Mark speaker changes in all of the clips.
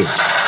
Speaker 1: Yeah.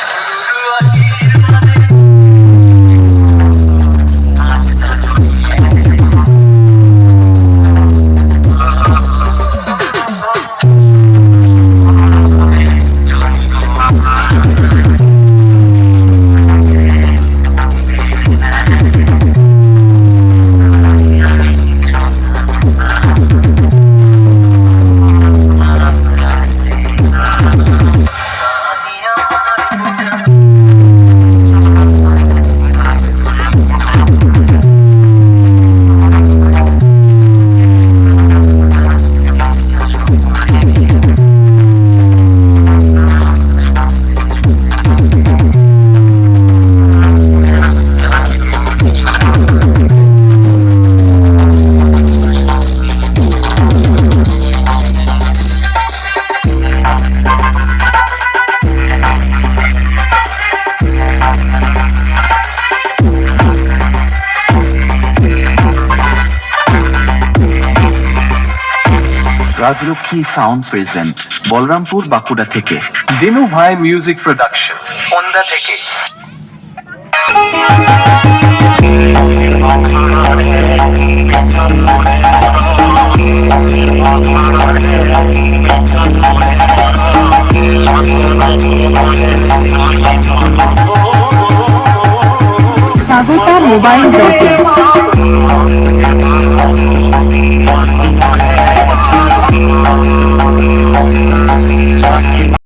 Speaker 1: Rajlakshmi sound present Balarampur Bankura থেকে।
Speaker 2: দিনু ভাই music production
Speaker 3: সন্ধ্যা থেকে।
Speaker 4: Mobile I'm